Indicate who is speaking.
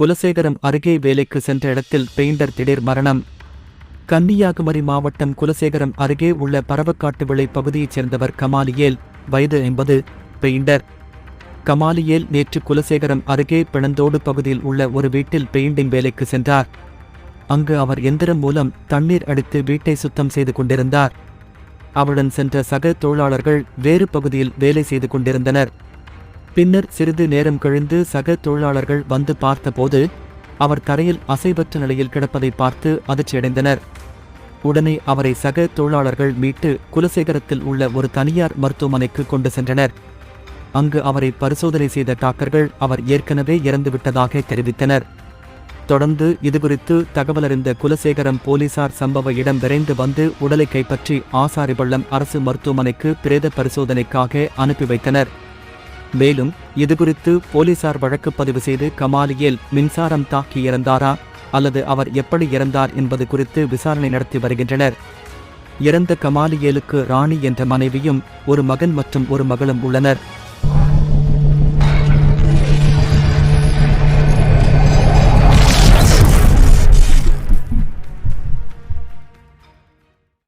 Speaker 1: குலசேகரம் அருகே வேலைக்கு சென்ற இடத்தில் பெயிண்டர் திடீர் மரணம். கன்னியாகுமரி மாவட்டம் குலசேகரம் அருகே உள்ள பரவக்காட்டு விளை பகுதியைச் சேர்ந்தவர் கமாலியேல் வயது ஐம்பது பெயிண்டர். கமாலியேல் நேற்று குலசேகரம் அருகே பிணந்தோடு பகுதியில் உள்ள ஒரு வீட்டில் பெயிண்டிங் வேலைக்கு சென்றார். அங்கு அவர் எந்திரம் மூலம் தண்ணீர் அடித்து வீட்டை சுத்தம் செய்து கொண்டிருந்தார். அவருடன் சென்ற சக தொழிலாளர்கள் வேறு பகுதியில் வேலை செய்து கொண்டிருந்தனர். பின்னர் சிறிது நேரம் கழிந்து சக தொழிலாளர்கள் வந்து பார்த்தபோது அவர் தரையில் அசைவற்ற நிலையில் கிடப்பதை பார்த்து அதிர்ச்சியடைந்தனர். உடனே அவரை சக தொழிலாளர்கள் மீட்டு குலசேகரத்தில் உள்ள ஒரு தனியார் மருத்துவமனைக்கு கொண்டு சென்றனர். அங்கு அவரை பரிசோதனை செய்த டாக்டர்கள் அவர் ஏற்கனவே இறந்துவிட்டதாக தெரிவித்தனர். தொடர்ந்து இதுகுறித்து தகவலறிந்த குலசேகரம் போலீசார் சம்பவ இடம் விரைந்து வந்து உடலை கைப்பற்றி ஆசாரிபள்ளம் அரசு மருத்துவமனைக்கு பிரேத பரிசோதனைக்காக அனுப்பி வைத்தனர். மேலும் இதுகுறித்து போலீசார் வழக்கு பதிவு செய்து கமாலியேல் மின்சாரம் தாக்கி இறந்தாரா அல்லது அவர் எப்படி இறந்தார் என்பது குறித்து விசாரணை நடத்தி வருகின்றனர். இறந்த கமாலியேலுக்கு ராணி என்ற மனைவியும் ஒரு மகன் மற்றும் ஒரு மகளும் உள்ளனர்.